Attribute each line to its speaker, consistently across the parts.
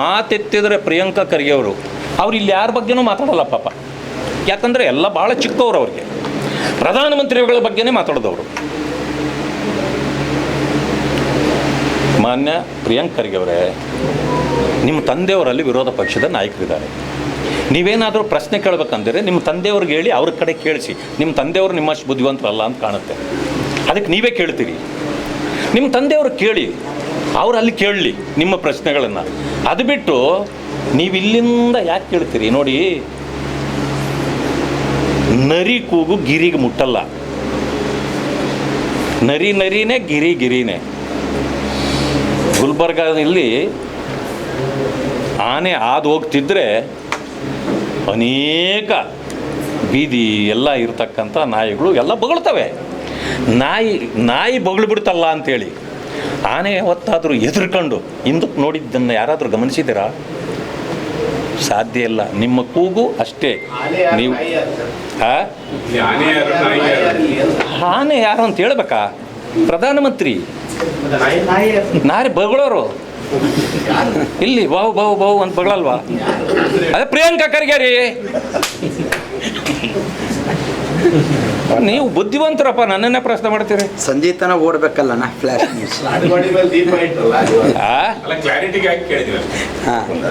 Speaker 1: ಮಾತೆತ್ತಿದ್ರೆ ಪ್ರಿಯಾಂಕಾ ಖರ್ಗೆ ಅವರು ಅವ್ರು ಇಲ್ಲಿ ಯಾರ ಬಗ್ಗೆನೂ ಮಾತಾಡಲ್ಲ ಪಾಪ ಯಾಕಂದರೆ ಎಲ್ಲ ಭಾಳ ಚಿಕ್ಕವರು ಅವ್ರಿಗೆ ಪ್ರಧಾನಮಂತ್ರಿಗಳ ಬಗ್ಗೆನೇ ಮಾತಾಡೋದವರು ಮಾನ್ಯ ಪ್ರಿಯಾಂಕ್ ಖರ್ಗೆ ಅವರೇ ನಿಮ್ಮ ತಂದೆಯವರಲ್ಲಿ ವಿರೋಧ ಪಕ್ಷದ ನಾಯಕರಿದ್ದಾರೆ ನೀವೇನಾದರೂ ಪ್ರಶ್ನೆ ಕೇಳಬೇಕಂದ್ರೆ ನಿಮ್ಮ ತಂದೆಯವ್ರಿಗೆ ಹೇಳಿ ಅವ್ರ ಕಡೆ ಕೇಳಿಸಿ ನಿಮ್ಮ ತಂದೆಯವರು ನಿಮ್ಮಷ್ಟು ಬುದ್ಧಿವಂತರಲ್ಲ ಅಂತ ಕಾಣುತ್ತೆ ಅದಕ್ಕೆ ನೀವೇ ಕೇಳ್ತೀರಿ ನಿಮ್ಮ ತಂದೆಯವರು ಕೇಳಿ ಅವ್ರು ಅಲ್ಲಿ ಕೇಳಲಿ ನಿಮ್ಮ ಪ್ರಶ್ನೆಗಳನ್ನು ಅದು ಬಿಟ್ಟು ನೀವು ಇಲ್ಲಿಂದ ಯಾಕೆ ಕೇಳ್ತೀರಿ ನೋಡಿ ನರಿ ಕೂಗು ಗಿರಿಗೆ ಮುಟ್ಟಲ್ಲ ನರಿ ನರಿನೇ ಗಿರಿ ಗಿರಿನೇ ಗುಲ್ಬರ್ಗಾದಲ್ಲಿ ಆನೆ ಆದ ಹೋಗ್ತಿದ್ರೆ ಅನೇಕ ಬೀದಿ ಎಲ್ಲ ಇರತಕ್ಕಂಥ ನಾಯಿಗಳು ಎಲ್ಲ ಬಗಳ್ತವೆ ನಾಯಿ ನಾಯಿ ಬಗಳ್ಬಿಡ್ತಲ್ಲ ಅಂತೇಳಿ ಅಂಥೇಳಿ ಆನೆ ಹೊತ್ತಾದರೂ ಎದುರ್ಕೊಂಡು ಹಿಂದಕ್ಕೆ ನೋಡಿದ್ದನ್ನು ಯಾರಾದರೂ ಗಮನಿಸಿದ್ದೀರಾ ಸಾಧ್ಯ ಇಲ್ಲ ನಿಮ್ಮ ಕೂಗು ಅಷ್ಟೇ ನೀವು
Speaker 2: ಆನೆ ಯಾರು
Speaker 1: ಅಂತ ಹೇಳ್ಬೇಕಾ ಪ್ರಧಾನಮಂತ್ರಿ ನಾರೇ ಬಗಳೋರು ಇಲ್ಲಿ ಬಾವು ಬಾವು ಬಾವು ಅಂತ ಬಗಳಲ್ವಾ ಅದೇ ಪ್ರಿಯಾಂಕಾ ಖರ್ಗೆ ನೀವು ಬುದ್ಧಿವಂತರಪ್ಪ ನನ್ನನ್ನೇ ಪ್ರಶ್ನೆ ಮಾಡ್ತೀರಿ
Speaker 3: ಸಂಜೀತನ ಓಡಬೇಕಲ್ಲ ನಾ ಫ್ಲಾಶ್ ನ್ಯೂಸ್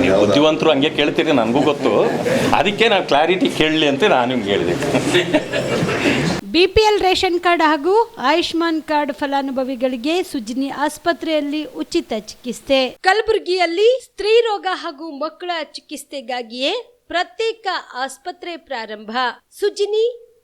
Speaker 1: ನೀವು ಬುದ್ಧಿವಂತರು ಹಂಗೆ ಕೇಳ್ತೀರಿ ನನಗೂ ಗೊತ್ತು ಅದಕ್ಕೆ ನಾನು ಕ್ಲಾರಿಟಿ ಕೇಳಲಿ ಅಂತ ನಾನು ನಿಮ್ಗೆ ಹೇಳಿದೆ
Speaker 4: ಬಿಪಿಎಲ್ ರೇಷನ್ ಕಾರ್ಡ್ ಹಾಗೂ ಆಯುಷ್ಮಾನ್ ಕಾರ್ಡ್ ಫಲಾನುಭವಿಗಳಿಗೆ ಸುಜಿನಿ ಆಸ್ಪತ್ರೆಯಲ್ಲಿ ಉಚಿತ ಚಿಕಿತ್ಸೆ ಕಲಬುರಗಿಯಲ್ಲಿ ಸ್ತ್ರೀ ರೋಗ ಹಾಗೂ ಮಕ್ಕಳ ಚಿಕಿತ್ಸೆಗಾಗಿಯೇ ಪ್ರತ್ಯೇಕ ಆಸ್ಪತ್ರೆ ಪ್ರಾರಂಭ ಸುಜಿನಿ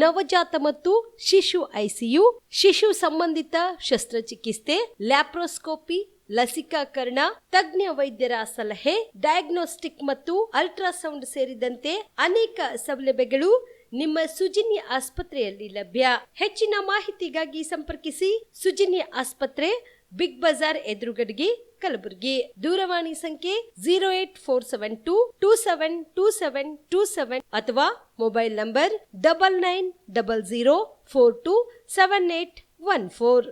Speaker 4: ನವಜಾತ ಮತ್ತು ಶಿಶು ಐಸಿಯು ಶಿಶು ಸಂಬಂಧಿತ ಶಸ್ತ್ರಚಿಕಿತ್ಸೆ ಲ್ಯಾಪ್ರೋಸ್ಕೋಪಿ ಲಸಿಕಾಕರಣ ತಜ್ಞ ವೈದ್ಯರ ಸಲಹೆ ಡಯಾಗ್ನೋಸ್ಟಿಕ್ ಮತ್ತು ಅಲ್ಟ್ರಾಸೌಂಡ್ ಸೇರಿದಂತೆ ಅನೇಕ ಸೌಲಭ್ಯಗಳು ನಿಮ್ಮ ಸುಜಿನಿ ಆಸ್ಪತ್ರೆಯಲ್ಲಿ ಲಭ್ಯ ಹೆಚ್ಚಿನ ಮಾಹಿತಿಗಾಗಿ ಸಂಪರ್ಕಿಸಿ ಸುಜಿನಿ ಆಸ್ಪತ್ರೆ ಬಿಗ್ ಬಜಾರ್ ಎದುರುಗಡೆಗೆ ಕಲಬುರಗಿ ದೂರವಾಣಿ ಸಂಖ್ಯೆ zero eight four seven two two seven two seven two seven ಅಥವಾ Mobile number 9900427814.